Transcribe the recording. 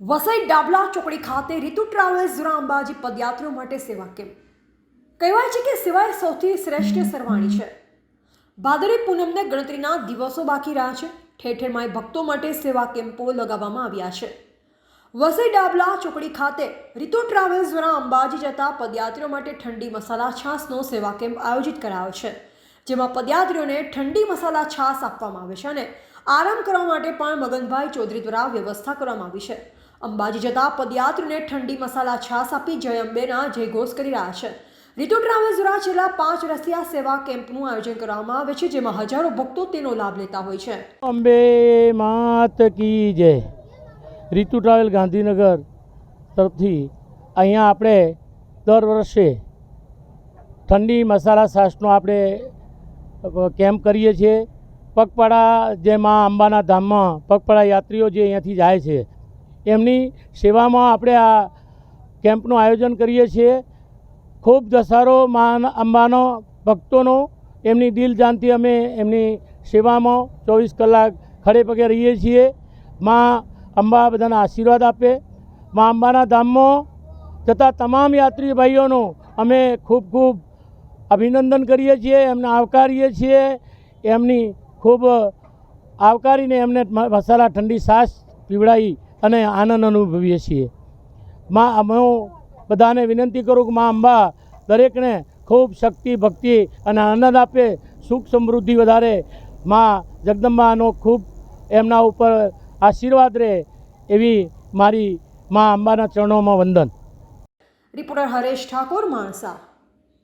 વસઈ ડાબલા ચોકડી ખાતે ઋતુ ટ્રાવેલ્સ દ્વારા અંબાજી પદયાત્રીઓ માટે સેવા કેમ્પ કહેવાય છે કે સિવાય સૌથી શ્રેષ્ઠ સરવાણી છે. ભાદરી પૂનમને ગણતરીના દિવસો બાકી રહ્યા છે. ઠેર ઠેર ભક્તો માટે સેવા કેમ્પો લગાવવામાં આવ્યા છે. વસઈ ડાબલા ચોકડી ખાતે ઋતુ ટ્રાવેલ્સ દ્વારા અંબાજી જતા પદયાત્રીઓ માટે ઠંડી મસાલા છાશનો સેવા કેમ્પ આયોજિત કરાયો છે. જેમાં પદયાત્રીઓને ઠંડી મસાલા છાશ આપવામાં આવે છે અને આરામ કરવા માટે પણ મગનભાઈ ચૌધરી દ્વારા વ્યવસ્થા કરવામાં આવી છે. અંબાજી જતા પદયાત્રીને ઠંડી મસાલા છાશ આપી જય અંબેના જયઘોષ કરી રહ્યા છે. રીતુ ટ્રાવેલ્સ દ્વારા છેલ્લા પાંચ વર્ષથી સેવા કેમ્પનું આયોજન કરવામાં આવે છે, જેમાં હજારો ભક્તો તેનો લાભ લેતા હોય છે. અંબે માત કી જય. રીતુ ટ્રાવેલ ગાંધીનગર તરફથી અહીંયા આપણે દર વર્ષે ઠંડી મસાલા છાશનો આપણે કેમ્પ કરીએ છીએ. પગપાળા જે મા અંબાના ધામમાં પગપાળા યાત્રીઓ જે અહીંયાથી જાય છે એમની સેવામાં આપણે આ કેમ્પનું આયોજન કરીએ છીએ. ખૂબ ધસારો માન અંબાનો ભક્તોનો એમની દિલ જાનથી અમે એમની સેવામાં ચોવીસ કલાક ખડે પગે રહીએ છીએ. માં અંબા બધાના આશીર્વાદ આપે. મા અંબાના ધામમાં જતા તમામ યાત્રી ભાઈઓનો અમે ખૂબ ખૂબ અભિનંદન કરીએ છીએ, એમને આવકારીએ છીએ. એમની ખૂબ આવકારીને એમને મસાલા ઠંડી સાસ પીવડાવી. અને આનંદ અનુભવીએ છીએ. માં હું બધાને વિનંતી કરું કે માં અંબા, દરેકને ખૂબ શક્તિ, ભક્તિ અને આનંદ આપે, સુખ સમૃદ્ધિ વધારે. માં, જગદંબાનો ખૂબ એમના ઉપર આશીર્વાદ રહે એવી મારી માં અંબાના ચરણોમાં વંદન. રિપોર્ટર હરેશ ઠાકોર, માણસા.